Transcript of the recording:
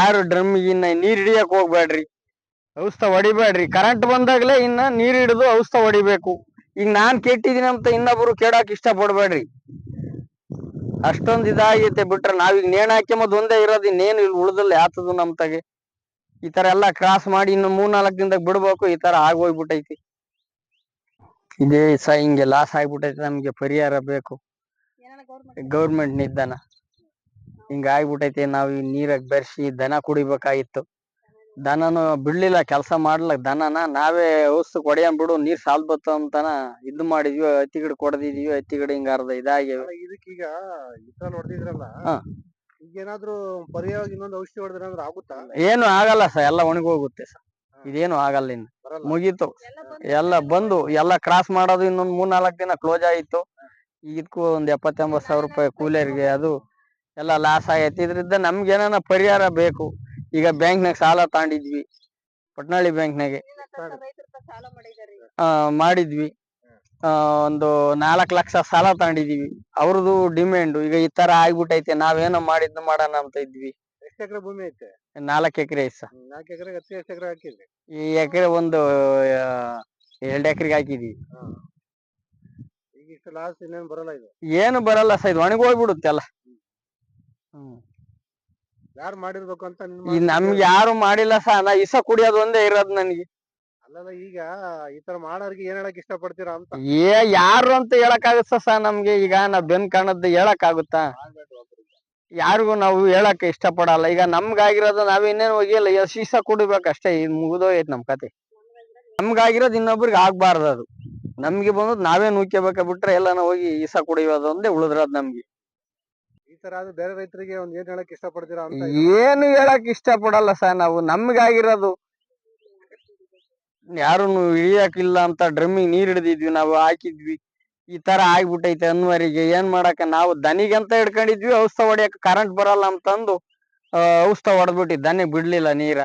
ಯಾರು ಡ್ರಮ್ ಇನ್ನ ನೀರ್ ಹಿಡಿಯಕ್ ಹೋಗ್ಬೇಡ್ರಿ. ಔಷಧ ಹೊಡಿಬೇಡ್ರಿ. ಕರೆಂಟ್ ಬಂದಾಗ್ಲೇ ಇನ್ನ ನೀರ್ ಹಿಡಿದು ಔಷಧ ಹೊಡಿಬೇಕು. ಈಗ ನಾನ್ ಕೆಟ್ಟಿದೀನಿ ಅಂತ ಇನ್ನೊಬ್ರು ಕೇಳಕ್ ಇಷ್ಟ ಪಡ್ಬೇಡ್ರಿ ಅಷ್ಟೊಂದ್ ಇದಾಗೈತೆ ಬಿಟ್ರೆ ನಾವೀಗ ನೇಣ್ ಹಾಕ್ಯಂಬದ್ ಒಂದೇ ಇರೋದು ಇನ್ನೇನು ಇಲ್ಲಿ ಉಳ್ದಲ್ಲ ಯಾತದು ನಮ್ ತಗೆ. ಈ ತರ ಎಲ್ಲಾ ಕ್ರಾಸ್ ಮಾಡಿ ಇನ್ನು ಮೂರ್ ನಾಲ್ಕು ದಿನದಾಗ ಬಿಡ್ಬೇಕು ಈ ತರ ಆಗೋಗ್ಬಿಟ್ಟೈತಿ. ಇದೇ ಸ ಹಿಂಗೆ ಲಾಸ್ ಆಗ್ಬಿಟ್ಟೈತಿ ನಮ್ಗೆ ಪರಿಹಾರ ಬೇಕು. ಗೌರ್ಮೆಂಟ್ ನಿದ್ದಾನ ಹಿಂಗ ನಾವು ನಾವ್ ಈ ನೀರಾಗ ಬೆರ್ಸಿ ದನ ಕುಡಿಬೇಕಾಗಿತ್ತು. ದನನು ಬಿಡ್ಲಿಲ್ಲ ಕೆಲಸ ಮಾಡ್ಲಕ್ ದನನ ನಾವೇ ಔಷಧ ಕೊಡಿಯನ್ ಬಿಡು ನೀರ್ ಸಾಲ್ ಬತ್ತ ಅಂತನ ಇದ್ ಮಾಡಿದ್ವಿ ಹತ್ತಿ ಗಿಡ ಕೊಡದಿದ್ವಿ ಹತ್ತಿ ಗಿಡ ಹಿಂಗ ಅರ್ಧ ಇದಾಗಿ ಅಲ್ಲ, ಇದಕ್ಕೀಗ ತರ ಹೊಡೆದಿದ್ರಲ್ಲ ಹಾ. ಈಗ ಏನಾದ್ರು ಪರ್ಯಾಯ ಇನ್ನೊಂದು ಔಷಧಿ ಹೊಡೆದ್ರೆ ಅಂದ್ರೆ ಆಗುತ್ತಾ? ಏನು ಆಗಲ್ಲ ಸರ್ ಎಲ್ಲ ಒಣಗೋಗುತ್ತೆ ಸರ್. ಇದೇನು ಆಗಲ್ಲ ಇನ್ನು. ಬರಲ್ಲ. ಮುಗೀತು. ಎಲ್ಲ ಬಂದು ಎಲ್ಲ ಕ್ರಾಸ್ ಮಾಡೋದು ಇನ್ನೊಂದು ಮೂರ್ ನಾಲ್ಕ್ ದಿನ ಕ್ಲೋಸ್ ಆಯಿತು. ಇದಕ್ಕೂ ಒಂದ್ ಎಪ್ಪತ್ತ ಎಂಬತ್ ಸಾವಿರ ರೂಪಾಯಿ ಕೂಲಿಯರ್ಗೆ ಅದು ಎಲ್ಲ ಲಾಸ್ ಆಗೈತಿ. ಇದ್ರಿಂದ ನಮ್ಗೆ ಏನಾನ ಪರಿಹಾರ ಬೇಕು. ಈಗ ಬ್ಯಾಂಕ್ನಾಗ ಸಾಲ ತಗೊಂಡಿದ್ವಿ. ಪಟ್ನಾಳಿ ಬ್ಯಾಂಕ್ನಾಗೆ ಮಾಡಿದ್ವಿ. ಆ ಒಂದು ನಾಲ್ಕ್ ಲಕ್ಷ ಸಾಲ ತಗೊಂಡಿದೀವಿ. ಅವ್ರದ್ದು ಡಿಮ್ಯಾಂಡ್ ಈಗ ಈ ತರ ಆಗ್ಬಿಟ್ಟೈತೆ ನಾವೇನೋ ಮಾಡಿದ್ನ ಮಾಡೋಣ ಅಂತ ಇದ್ವಿ. ಎಷ್ಟು ಎಕರೆ ಭೂಮಿ ಐತೆ? ನಾಲ್ಕ್ ಎಕರೆ ಐತೆ ಸರ್. ನಾಲ್ಕು ಎಕರೆ ಹತ್ತಿ ಎಷ್ಟು ಎಕರೆ ಹಾಕಿದ್ರಿ. ಈ ಎಕರೆ ಒಂದು ಎರಡು ಎಕರೆಗೆ ಹಾಕಿದೀವಿ. ಏನು ಬರಲ್ಲ ಸರ್. ಇದು ಒಣಗೋಗ್ಬಿಡುತ್ತೆ ಎಲ್ಲ ಹ್ಮ್ ಯಾರು ಮಾಡಿರ್ಬೇಕು ಅಂತ ನಿನ್ ಈ ನಮ್ಗೆ ಯಾರು ಮಾಡಿಲ್ಲ ಸಹ ನಾ ಇಸ ಕುಡಿಯೋದು ಒಂದೇ ಇರೋದು ನನಗೆ. ಅಲ್ಲಲ್ಲ ಈಗ ಈ ತರ ಮಾಡೋರ್ಗೆ ಏನ್ ಹೇಳಕ್ ಇಷ್ಟ ಪಡ್ತೀರಾ ಅಂತ. ಏ ಯಾರು ಅಂತ ಹೇಳಕ್ ಆಗುತ್ತ ಸಹ ನಮ್ಗೆ? ಈಗ ನಾ ಬೆನ್ ಕಾಣದ್ದು ಹೇಳಕ್ ಆಗುತ್ತಾ? ಯಾರಿಗೂ ನಾವು ಹೇಳಕ್ ಇಷ್ಟ ಪಡಲ್ಲ ಈಗ ನಮ್ಗಾಗಿರೋದು ನಾವ್ ಇನ್ನೇನು ಹೋಗಿಲ್ಲ. ಎಷ್ಟ್ ಇಸ ಕುಡಿಬೇಕು ಅಷ್ಟೇ. ಇದು ಮುಗಿದೋಗೈತ್ ನಮ್ ಕತೆ. ನಮ್ಗಾಗಿರೋದು ಇನ್ನೊಬ್ರಿಗೆ ಆಗ್ಬಾರ್ದು ಅದು. ನಮ್ಗೆ ಬಂದದ್ ನಾವೇ ನುಗ್ಕೋಬೇಕ ಬಿಟ್ರೆ ಎಲ್ಲಾನ ಹೋಗಿ ಇಸ ಕುಡಿಯೋದು ಒಂದೇ ಉಳಿದ್ರದ್ ನಮ್ಗೆ. ಬೇರೆ ರೈತರಿಗೆ ಒಂದ್ ಏನ್ ಹೇಳಕ್ ಇಷ್ಟ ಪಡ್ತೀರಾ ಅಂತ ಏನು ಹೇಳಕ್ ಇಷ್ಟ ಪಡಲ್ಲ ಸರ್ ನಾವು ನಮ್ಗಾಗಿರೋದು. ಯಾರು ಇಳಿಯಕ್ಕಿಲ್ಲ ಅಂತ ಡ್ರಮ್ಮಿಗೆ ನೀರ್ ಹಿಡಿದಿದ್ವಿ ನಾವು ಹಾಕಿದ್ವಿ. ಈ ತರ ಆಗ್ಬಿಟ್ಟೈತೆ ಅನ್ವರಿಗೆ ಏನ್ ಮಾಡಕ ನಾವು ದನಿಗಂತ ಹಿಡ್ಕೊಂಡಿದ್ವಿ ಔಷಧ ಹೊಡಿಯಕ್ ಕರೆಂಟ್ ಬರಲ್ಲ ಅಂತಂದು ಆ, ಔಷಧ ಹೊಡೆದ್ಬಿಟ್ಟಿ ದನಿ ಬಿಡ್ಲಿಲ್ಲ ನೀರ.